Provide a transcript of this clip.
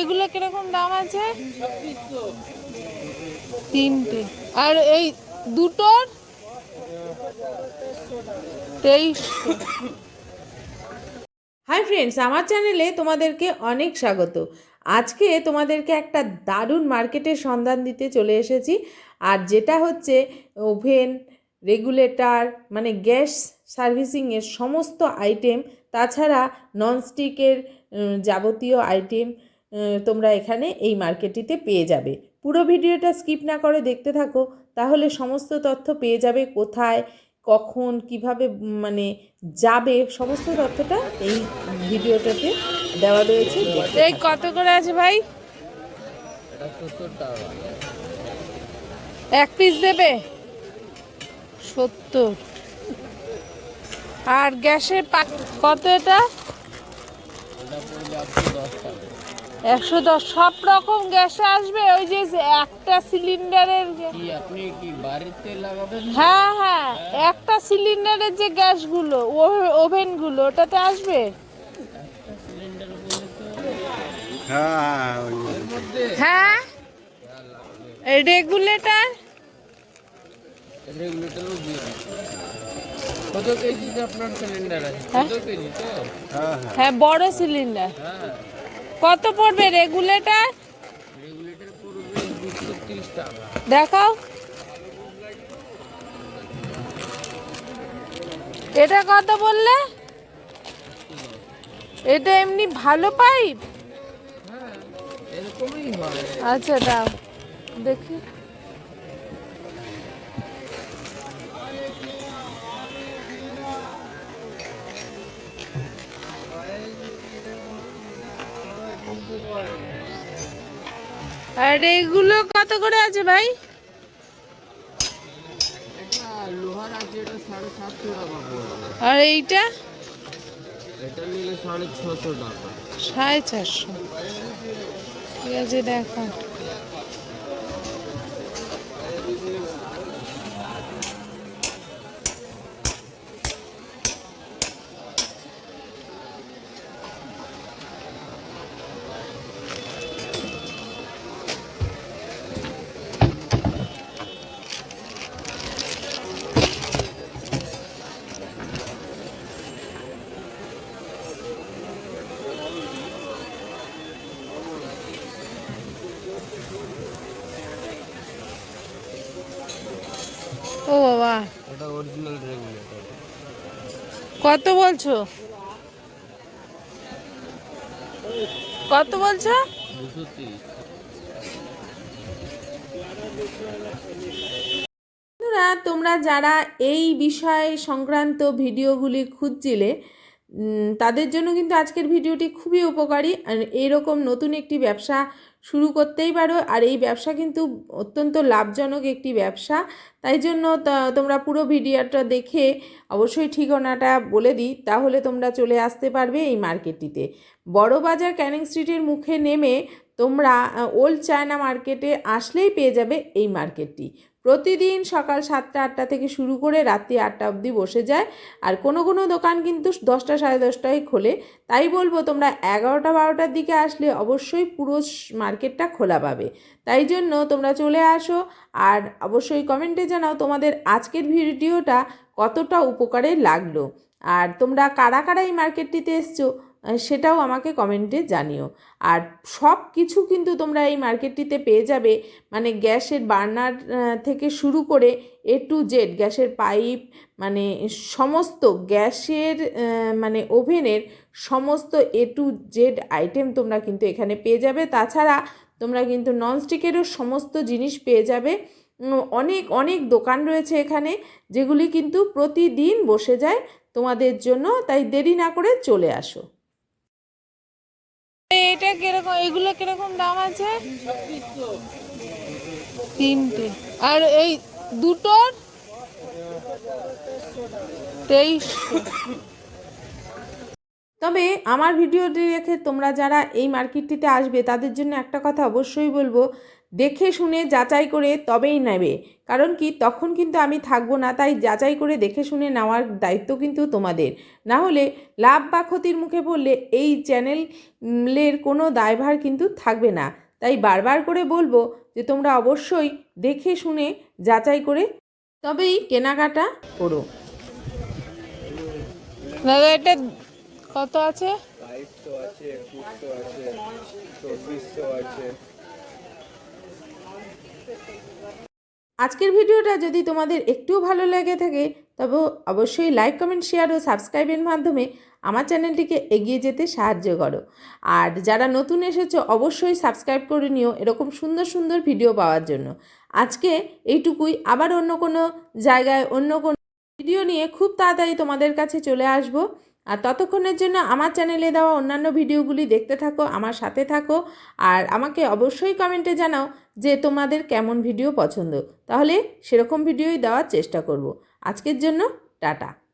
এগুলো কীরকম দাম আছে? তিনটে। আর এই দুটোর? তেইশ হাই ফ্রেন্ডস আমার চ্যানেলে তোমাদেরকে অনেক স্বাগত। আজকে তোমাদেরকে একটা দারুণ মার্কেটের সন্ধান দিতে চলে এসেছি। আর যেটা হচ্ছে ওভেন রেগুলেটর মানে গ্যাস সার্ভিসিংয়ের সমস্ত আইটেম তাছাড়া ননস্টিকের যাবতীয় আইটেম তোমরা এখানে এই মার্কেটটিতে পেয়ে যাবে। পুরো ভিডিওটা স্কিপ না করে দেখতে থাকো তাহলে সমস্ত তথ্য পেয়ে যাবে কোথায় কখন কীভাবে মানে যাবে সমস্ত তথ্যটা এই ভিডিওটাতে দেওয়া রয়েছে এই কত করে আছে ভাই? এক পিস দেবে? সত্তর। আর গ্যাসের কত এটা? একশো দশ সব রকম গ্যাস আসবে ওই যে একটা সিলিন্ডারের আপনি কি বাড়িতে লাগাবেন? হ্যাঁ হ্যাঁ একটা সিলিন্ডারের যে গ্যাসগুলো ওভেনগুলো ওটাতে আসবে? হ্যাঁ রেগুলেটর? রেগুলেটরও দিয়ে দিন। কত কেজি আপনার সিলিন্ডার আছে? কত কেজি তো? হ্যাঁ হ্যাঁ হ্যাঁ বড় সিলিন্ডার। হ্যাঁ। কত পড়বে রেগুলেটর? দেখাও। এটা কত বললে? এটা এমনি ভালো পাইপ? হ্যাঁ এরকমই হয়। আচ্ছা দাও। দেখি। আর এগুলো কত করে আছে ভাই? আর এইটা? সাড়ে ছশো চারশো। ঠিক আছে দেখো। ও বাবা। এটা অরিজিনাল রেগুলেটর কত বলছো? কত বলছো? বন্ধুরা তোমরা যারা এই বিষয় সংক্রান্ত ভিডিওগুলি খুঁজছিলে তাদের জন্য কিন্তু আজকের ভিডিওটি খুবই উপকারী। আর এইরকম নতুন একটি ব্যবসা শুরু করতেই পারো। আর এই ব্যবসা কিন্তু অত্যন্ত লাভজনক একটি ব্যবসা। তাই জন্য তোমরা পুরো ভিডিওটা দেখে অবশ্যই ঠিকানাটা বলে দিই, তাহলে তোমরা চলে আসতে পারবে এই মার্কেটটিতে। বড় বাজার ক্যানিং স্ট্রিটের মুখে নেমে তোমরা ওল্ড চায়না মার্কেটে আসলেই পেয়ে যাবে এই মার্কেটটি। প্রতিদিন সকাল সাতটা, আটটা থেকে শুরু করে রাত্রি আটটা অবধি বসে যায়। আর কোনো কোনো দোকান কিন্তু দশটা, সাড়ে দশটায় খোলে। তাই বলব তোমরা এগারোটা, বারোটার দিকে আসলে অবশ্যই পুরো মার্কেটটা খোলা পাবে। তাই জন্য তোমরা চলে আসো আর অবশ্যই কমেন্টে জানাও তোমাদের আজকের ভিডিওটা কতটা উপকারে লাগল। আর তোমরা কারা কারা এই মার্কেটটিতে এসছো? সেটাও আমাকে কমেন্টে জানিও। আর সব কিছু কিন্তু তোমরা এই মার্কেটটিতে পেয়ে যাবে। মানে গ্যাসের বার্নার থেকে শুরু করে এ টু জেড গ্যাসের পাইপ মানে সমস্ত গ্যাসের মানে ওভেনের সমস্ত এ টু জেড আইটেম তোমরা কিন্তু এখানে পেয়ে যাবে। তাছাড়া তোমরা কিন্তু ননস্টিকেরও সমস্ত জিনিস পেয়ে যাবে। অনেক অনেক দোকান রয়েছে এখানে যেগুলি কিন্তু প্রতিদিন বসে যায় তোমাদের জন্য। তাই দেরি না করে চলে আসো। এটা কীরকম, এগুলো কীরকম দাম আছে? তিনটে। আর এই দুটোর তেইশ তবে আমার ভিডিওটি দেখে তোমরা যারা এই মার্কেটটিতে আসবে, তাদের জন্য একটা কথা অবশ্যই বলব দেখে শুনে যাচাই করে তবেই নেবে। কারণ কি তখন কিন্তু আমি থাকব না তাই যাচাই করে দেখে শুনে নেওয়ার দায়িত্ব কিন্তু তোমাদের। না হলে লাভ বা ক্ষতির মুখে পড়লে এই চ্যানেলের কোনো দায়ভার কিন্তু থাকবে না। তাই বারবার করে বলব যে তোমরা অবশ্যই দেখে শুনে যাচাই করে তবেই কেনাকাটা করো। দাদা এটা কত আছে? আছে আছে আছে। আজকের ভিডিওটা যদি তোমাদের একটুও ভালো লেগে থাকে, তবে অবশ্যই লাইক কমেন্ট শেয়ার ও সাবস্ক্রাইবের মাধ্যমে আমার চ্যানেলটিকে এগিয়ে যেতে সাহায্য করো। আর যারা নতুন এসেছ, অবশ্যই সাবস্ক্রাইব করে নিও এরকম সুন্দর সুন্দর ভিডিও পাওয়ার জন্য। আজকে এইটুকুই। আবার অন্য কোনো জায়গায় অন্য কোনো ভিডিও নিয়ে খুব তাড়াতাড়ি তোমাদের কাছে চলে আসব। আর ততক্ষণের জন্য আমার চ্যানেলে দেওয়া অন্যান্য ভিডিওগুলি দেখতে থাকো, আমার সাথে থাকো আর আমাকে অবশ্যই কমেন্টে জানাও যে তোমাদের কেমন ভিডিও পছন্দ। তাহলে সেরকম ভিডিওই দেওয়ার চেষ্টা করব। আজকের জন্য টাটা।